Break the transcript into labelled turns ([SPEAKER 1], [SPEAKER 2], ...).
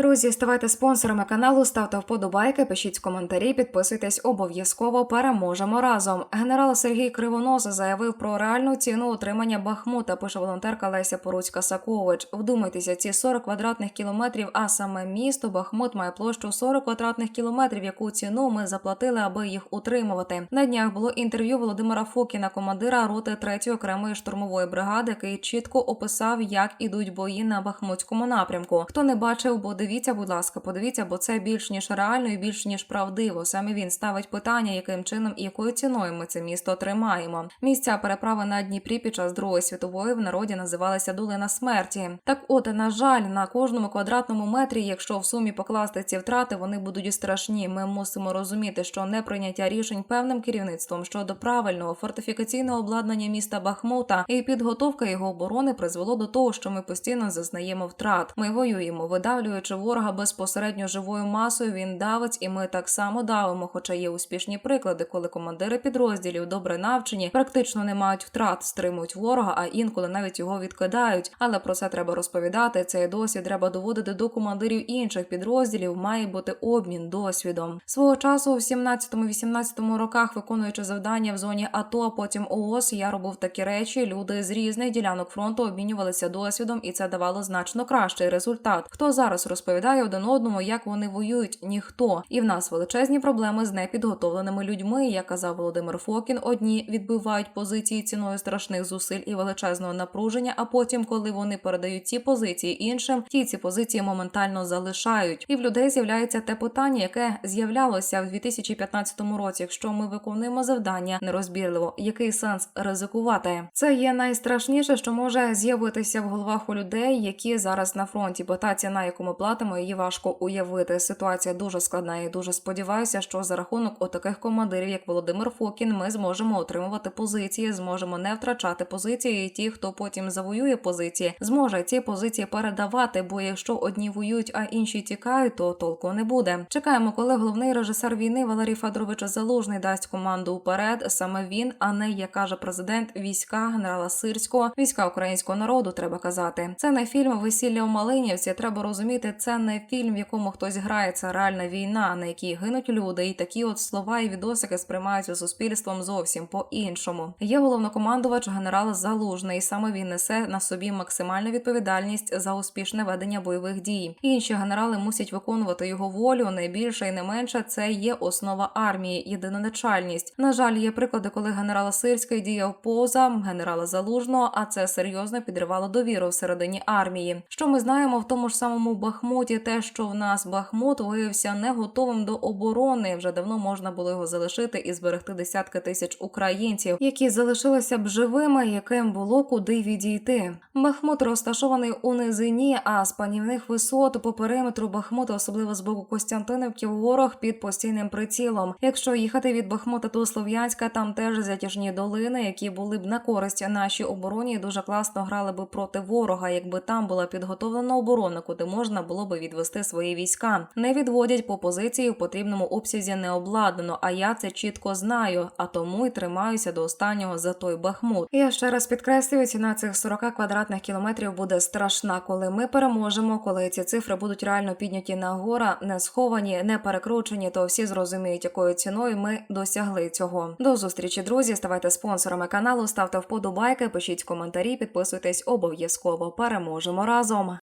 [SPEAKER 1] Друзі, ставайте спонсорами каналу, ставте вподобайки, пишіть коментарі, підписуйтесь обов'язково. Переможемо разом. Генерал Сергій Кривонос заявив про реальну ціну утримання Бахмута. Пише волонтерка Леся Поруцька Сакович. Вдумайтеся, ці 40 квадратних кілометрів, а саме місто Бахмут має площу 40 квадратних кілометрів. Яку ціну ми заплатили, аби їх утримувати? На днях було інтерв'ю Володимира Фокіна, командира роти 3-ї окремої штурмової бригади, який чітко описав, як ідуть бої на Бахмутському напрямку. Хто не бачив, бо дивіться, будь ласка, подивіться, бо це більш ніж реально і більш ніж правдиво. Саме він ставить питання, яким чином і якою ціною ми це місто тримаємо. Місця переправи на Дніпрі під час Другої світової в народі називалися Долина смерті. Так, от на жаль, на кожному квадратному метрі, якщо в сумі покласти ці втрати, вони будуть страшні. Ми мусимо розуміти, що неприйняття рішень певним керівництвом щодо правильного фортифікаційного обладнання міста Бахмута і підготовка його оборони призвело до того, що ми постійно зазнаємо втрат. Ми воюємо, видавлюючи ворога безпосередньо живою масою. Він давить, і ми так само давимо. Хоча є успішні приклади, коли командири підрозділів добре навчені, практично не мають втрат, стримують ворога, а інколи навіть його відкидають. Але про це треба розповідати. Цей досвід треба доводити до командирів інших підрозділів. Має бути обмін досвідом. Свого часу, в 17-18 роках, виконуючи завдання в зоні АТО, а потім ООС, я робив такі речі. Люди з різних ділянок фронту обмінювалися досвідом, і це давало значно кращий результат. Хто зараз розповідає один одному, як вони воюють? Ніхто. І в нас величезні проблеми з непідготовленими людьми. Як казав Володимир Фокін, одні відбивають позиції ціною страшних зусиль і величезного напруження. А потім, коли вони передають ці позиції іншим, ті ці позиції моментально залишають. І в людей з'являється те питання, яке з'являлося в 2015 році. Якщо ми виконуємо завдання нерозбірливо, який сенс ризикувати? Це є найстрашніше, що може з'явитися в головах у людей, які зараз на фронті, бо та ціна, яку ми платимо, її важко уявити. Ситуація дуже складна і дуже сподіваюся, що за рахунок отаких командирів, як Володимир Фокін, ми зможемо отримувати позиції, зможемо не втрачати позиції. І ті, хто потім завоює позиції, зможе ці позиції передавати. Бо якщо одні воюють, а інші тікають, то толку не буде. Чекаємо, коли головний режисер війни Валерій Федорович Залужний дасть команду вперед. Саме він, а не як каже президент, війська генерала Сирського, війська українського народу. Треба казати. Це не фільм Весілля у Малинівці. Треба розуміти, це не фільм, в якому хтось грає. Це реальна війна, на якій гинуть люди, і такі от слова і відосики сприймаються суспільством зовсім по-іншому. Є головнокомандувач генерал Залужний. і Саме він несе на собі максимальну відповідальність за успішне ведення бойових дій. Інші генерали мусять виконувати його волю. Не більше і не менше це є основа армії, єдиноначальність. На жаль, є приклади, коли генерал Сирський діяв поза генерала Залужного, а це серйозно підривало довіру всередині армії. Що ми знаємо в тому ж самому Бахмуті, те, що в нас Бахмут виявився не готовим до оборони. Вже давно можна було його залишити і зберегти десятки тисяч українців, які залишилися б живими, яким було куди відійти. Бахмут розташований у низині, а з панівних висот по периметру Бахмута, особливо з боку Костянтинівки, ворог під постійним прицілом. Якщо їхати від Бахмута до Слов'янська, там теж затяжні долини, які були б на користь нашій обороні, дуже класно грали би проти ворога, якби там була підготовлена оборона, куди можна було би відвести свої війська. Не відводять по позиції в потрібному обсязі не обладнано. А я це чітко знаю, а тому й тримаюся до останнього за той Бахмут. Я ще раз підкреслюю, ціна цих 40 квадратних кілометрів буде страшна, коли ми переможемо, коли ці цифри будуть реально підняті на гора, не сховані, не перекручені, то всі зрозуміють, якою ціною ми досягли цього. До зустрічі, друзі. Ставайте спонсорами каналу, ставте вподобайки, пишіть коментарі, підписуйтесь обов'язково. Переможемо разом.